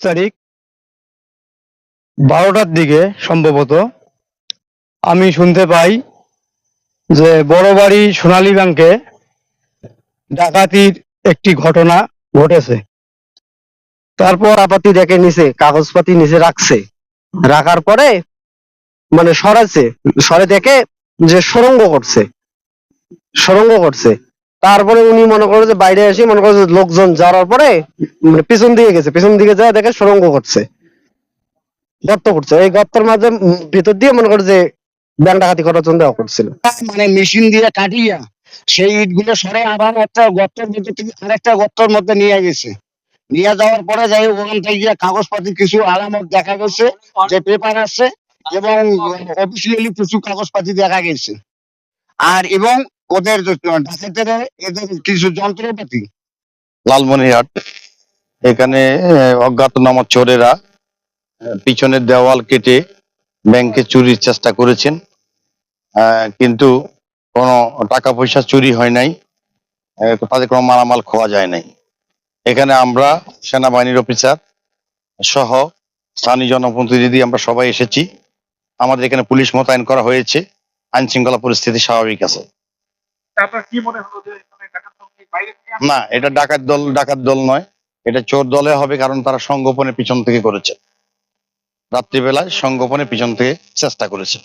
তারিখ বারোটার দিকে সম্ভবত। আমি শুনতে পাই যে বড় বাড়ি সোনালী ব্যাংকে ডাকাতির একটি ঘটনা ঘটেছে। তারপর আপাতি দেখে নিচে কাগজপাতি নিচে রাখছে। রাখার পরে মানে সরাইছে, সরে দেখে যে সরঙ্গ করছে সরঙ্গ করছে। তারপরে উনি মনে করে যে বাইরে এসে মনে করে লোকজন যাওয়ার পরে মানে পিছন দিকে গেছে, পিছন দিকে যায় দেখে সুরঙ্গ করছে, গর্ত করছে। এই গর্তের মাঝে ভিতর দিয়ে মনে করে যে ডাকাতি করার জন্য দেওয়া করছিল। মানে মেশিন দিয়ে কাটিয়া সেই ইটগুলো সরে আবার একটা গর্তের মধ্যে আরেকটা গর্তের মধ্যে নিয়ে গেছে। নিয়ে যাওয়ার পরে যাই ওখান থেকে কাগজপাতি কিছু আলামত দেখা গেছে, যে পেপার আছে এবং অফিসিয়ালি কিছু কাগজপাতি দেখা গেছে। আর এবং ওদের ডাকাতের এদের কিছু যন্ত্রপাতি? লালমনিরহাট। এখানে অজ্ঞাতনামা চোরেরা পিছনের দেওয়াল কেটে ব্যাংকে চুরির চেষ্টা করেছেন। কিন্তু কোনো টাকা পয়সা চুরি হয় নাই। তাদের কোনো মালামাল খোয়া যায় নাই। এখানে আমরা সেনাবাহিনীর অফিসার সহ স্থানীয় জনপ্রতিনিধি আমরা সবাই এসেছি। আমাদের এখানে পুলিশ মোতায়েন করা হয়েছে। আইন শৃঙ্খলা পরিস্থিতি স্বাভাবিক আছে। না, এটা ডাকাত দল ডাকাত দল নয়। এটা চোর দলে হবে কারণ তারা সংগোপনে পিছন থেকে করেছে। রাত্রিবেলায় সংগোপনে পিছন থেকে চেষ্টা করেছে।